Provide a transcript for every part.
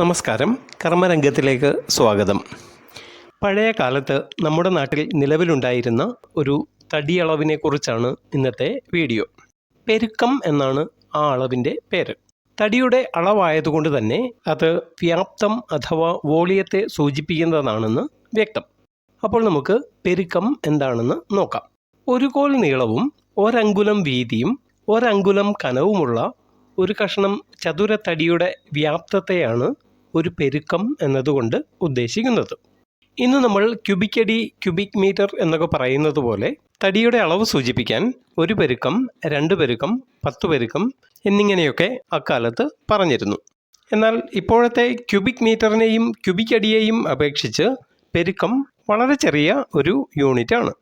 നമസ്കാരം. കർമ്മരംഗത്തിലേക്ക് സ്വാഗതം. പഴയ കാലത്ത് നമ്മുടെ നാട്ടിൽ നിലവിലുണ്ടായിരുന്ന ഒരു തടിയളവിനെ കുറിച്ചാണ് ഇന്നത്തെ വീഡിയോ. പെരുക്കം എന്നാണ് ആ അളവിന്റെ പേര്. തടിയുടെ അളവായതുകൊണ്ട് തന്നെ അത് വ്യാപ്തം അഥവാ വോളിയത്തെ സൂചിപ്പിക്കുന്നതാണെന്ന് വ്യക്തം. അപ്പോൾ നമുക്ക് പെരുക്കം എന്താണെന്ന് നോക്കാം. ഒരു കോൽ നീളവും ഒരങ്കുലം വീതിയും ഒരങ്കുലം കനവുമുള്ള ഒരു കഷ്ണം ചതുരത്തടിയുടെ വ്യാപ്തത്തെയാണ് ഒരു പെരുക്കം എന്നതുകൊണ്ട് ഉദ്ദേശിക്കുന്നത്. ഇന്ന് നമ്മൾ ക്യൂബിക് അടി ക്യൂബിക് മീറ്റർ എന്നൊക്കെ പറയുന്നത് പോലെ തടിയുടെ അളവ് സൂചിപ്പിക്കാൻ ഒരു പെരുക്കം രണ്ട് പെരുക്കം പത്ത് പെരുക്കം എന്നിങ്ങനെയൊക്കെ അക്കാലത്ത് പറഞ്ഞിരുന്നു. എന്നാൽ ഇപ്പോഴത്തെ ക്യൂബിക് മീറ്ററിനെയും ക്യൂബിക് അടിയെയും അപേക്ഷിച്ച് പെരുക്കം വളരെ ചെറിയ ഒരു യൂണിറ്റാണ്.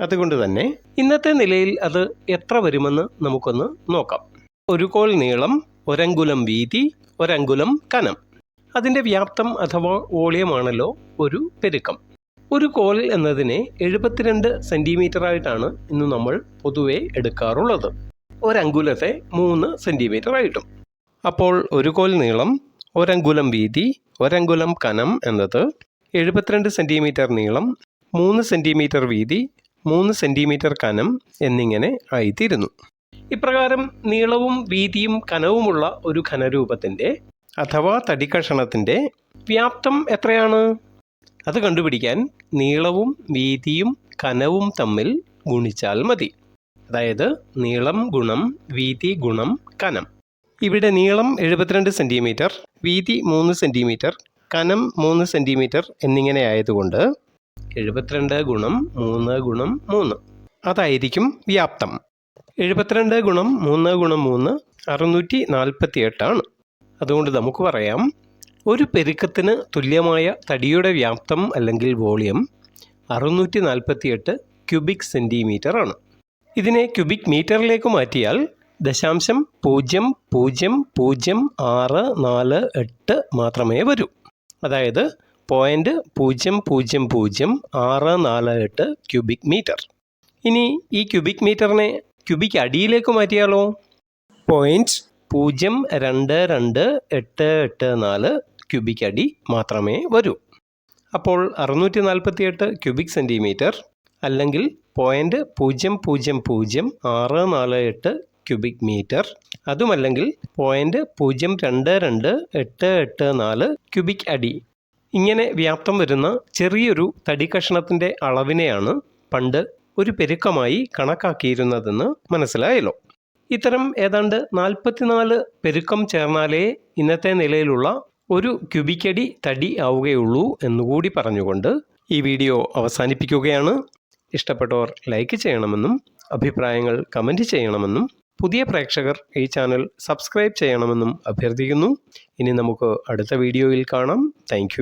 അതുകൊണ്ട് തന്നെ ഇന്നത്തെ നിലയിൽ അത് എത്ര വരുമെന്ന് നമുക്കൊന്ന് നോക്കാം. ഒരു കോൽ നീളം ഒരങ്കുലം വീതി ഒരങ്കുലം കനം. അതിന്റെ വ്യാപ്തം അഥവാ വോളിയമാണല്ലോ ഒരു പെരുക്കം. ഒരു കോൽ എന്നതിനെ എഴുപത്തിരണ്ട് ആയിട്ടാണ് ഇന്ന് നമ്മൾ പൊതുവെ എടുക്കാറുള്ളത്. ഒരങ്കുലത്തെ മൂന്ന് സെന്റിമീറ്റർ ആയിട്ടും അപ്പോൾ ഒരു കോൽ നീളം ഒരങ്കുലം വീതി ഒരങ്കുലം കനം എന്നത് എഴുപത്തിരണ്ട് സെന്റിമീറ്റർ നീളം മൂന്ന് സെന്റിമീറ്റർ വീതി മൂന്ന് സെന്റിമീറ്റർ കനം എന്നിങ്ങനെ ആയിത്തീരുന്നു. ഇപ്രകാരം നീളവും വീതിയും കനവുമുള്ള ഒരു ഘനരൂപത്തിന്റെ അഥവാ തടിക്കഷണത്തിന്റെ വ്യാപ്തം എത്രയാണ്? അത് കണ്ടുപിടിക്കാൻ നീളവും വീതിയും കനവും തമ്മിൽ ഗുണിച്ചാൽ മതി. അതായത് നീളം ഗുണം വീതി ഗുണം കനം. ഇവിടെ നീളം എഴുപത്തിരണ്ട് സെന്റിമീറ്റർ വീതി മൂന്ന് സെന്റിമീറ്റർ കനം മൂന്ന് സെന്റിമീറ്റർ എന്നിങ്ങനെ ആയതുകൊണ്ട് എഴുപത്തിരണ്ട് ഗുണം മൂന്ന് ഗുണം മൂന്ന് അതായിരിക്കും വ്യാപ്തം. എഴുപത്തിരണ്ട് ഗുണം മൂന്ന് ഗുണം മൂന്ന് അറുന്നൂറ്റി നാൽപ്പത്തി എട്ടാണ് അതുകൊണ്ട് നമുക്ക് പറയാം ഒരു പെരുക്കത്തിന് തുല്യമായ തടിയുടെ വ്യാപ്തം അല്ലെങ്കിൽ വോളിയം അറുന്നൂറ്റി നാൽപ്പത്തിയെട്ട് ക്യൂബിക് സെന്റിമീറ്റർ ആണ്. ഇതിനെ ക്യൂബിക് മീറ്ററിലേക്ക് മാറ്റിയാൽ ദശാംശം പൂജ്യം പൂജ്യം പൂജ്യം ആറ് നാല് എട്ട് മാത്രമേ വരൂ. അതായത് പോയിന്റ് പൂജ്യം പൂജ്യം പൂജ്യം ആറ് നാല് എട്ട് ക്യൂബിക് മീറ്റർ. ഇനി ഈ ക്യൂബിക് മീറ്ററിനെ ക്യൂബിക് അടിയിലേക്ക് മാറ്റിയാലോ? പോയിന്റ് പൂജ്യം രണ്ട് രണ്ട് എട്ട് എട്ട് നാല് ക്യൂബിക് അടി മാത്രമേ വരൂ. അപ്പോൾ അറുന്നൂറ്റി നാൽപ്പത്തി എട്ട് ക്യൂബിക് സെന്റിമീറ്റർ അല്ലെങ്കിൽ പോയിന്റ് പൂജ്യം പൂജ്യം പൂജ്യം ആറ് നാല് എട്ട് ക്യൂബിക് മീറ്റർ അതുമല്ലെങ്കിൽ പോയിന്റ് പൂജ്യം രണ്ട് രണ്ട് എട്ട് എട്ട് നാല് ക്യൂബിക് അടി. ഇങ്ങനെ വ്യാപ്തം വരുന്ന ചെറിയൊരു തടി കഷ്ണത്തിന്റെ അളവിനെയാണ് പണ്ട് ഒരു പെരുക്കമായി കണക്കാക്കിയിരുന്നതെന്ന് മനസ്സിലായല്ലോ. ഇത്തരം ഏതാണ്ട് നാൽപ്പത്തിനാല് പെരുക്കം ചേർന്നാലേ ഇന്നത്തെ നിലയിലുള്ള ഒരു ക്യൂബിക്കടി തടി ആവുകയുള്ളൂ എന്നുകൂടി പറഞ്ഞുകൊണ്ട് ഈ വീഡിയോ അവസാനിപ്പിക്കുകയാണ്. ഇഷ്ടപ്പെട്ടവർ ലൈക്ക് ചെയ്യണമെന്നും അഭിപ്രായങ്ങൾ കമന്റ് ചെയ്യണമെന്നും പുതിയ പ്രേക്ഷകർ ഈ ചാനൽ സബ്സ്ക്രൈബ് ചെയ്യണമെന്നും അഭ്യർത്ഥിക്കുന്നു. ഇനി നമുക്ക് അടുത്ത വീഡിയോയിൽ കാണാം. താങ്ക്